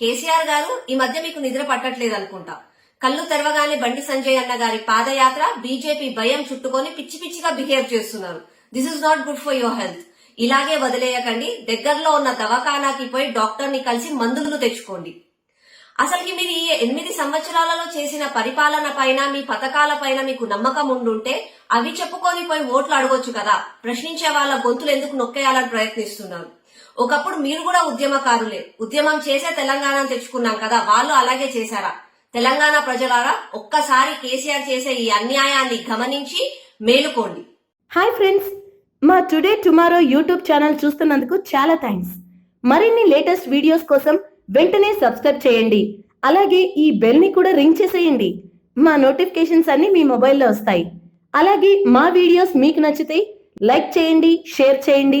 కేసీఆర్ గారు ఈ మధ్య మీకు నిద్ర పట్టట్లేదు అనుకుంటా. కళ్ళు తెరవగానే బండి సంజయ్ అన్న గారి పాదయాత్ర బీజేపీ భయం చుట్టుకొని పిచ్చి పిచ్చిగా బిహేవ్ చేస్తున్నారు. This is not good for your health ఇలాగే వదిలేయకండి. దగ్గరలో ఉన్న దవాఖానాకి పోయి డాక్టర్ని కలిసి మందులు తెచ్చుకోండి. అసలుకి మీరు ఈ ఎనిమిది సంవత్సరాలలో చేసిన పరిపాలన పైన మీ పథకాల పైన మీకు నమ్మకం ఉండుంటే అవి చెప్పుకొని పోయి ఓట్లు అడగొచ్చు కదా. ప్రశ్నించే వాళ్ళ గొంతులు ఎందుకు నొక్కేయాలని ప్రయత్నిస్తున్నారు. ఒకప్పుడు మీరు కూడా ఉద్యమకారులే ఉద్యమం చేసే తెలంగాణ తెచ్చుకున్నాం కదా వాళ్ళు అలాగే చేశారా? తెలంగాణ ప్రజలారా ఒక్కసారి కేసీఆర్ చేసే ఈ అన్యాయాన్ని గమనించి మేలుకోండి. హాయ్ ఫ్రెండ్స్ మా టుడే టుమారో యూట్యూబ్ ఛానల్ చూస్తున్నందుకు చాలా థ్యాంక్స్ మరిన్ని లేటెస్ట్ వీడియోస్ కోసం వెంటనే సబ్స్క్రైబ్ చేయండి. అలాగే ఈ బెల్ని కూడా రింగ్ చేసేయండి. మా నోటిఫికేషన్స్ అన్ని మీ మొబైల్లో వస్తాయి. అలాగే మా వీడియోస్ మీకు నచ్చితే లైక్ చేయండి షేర్ చేయండి.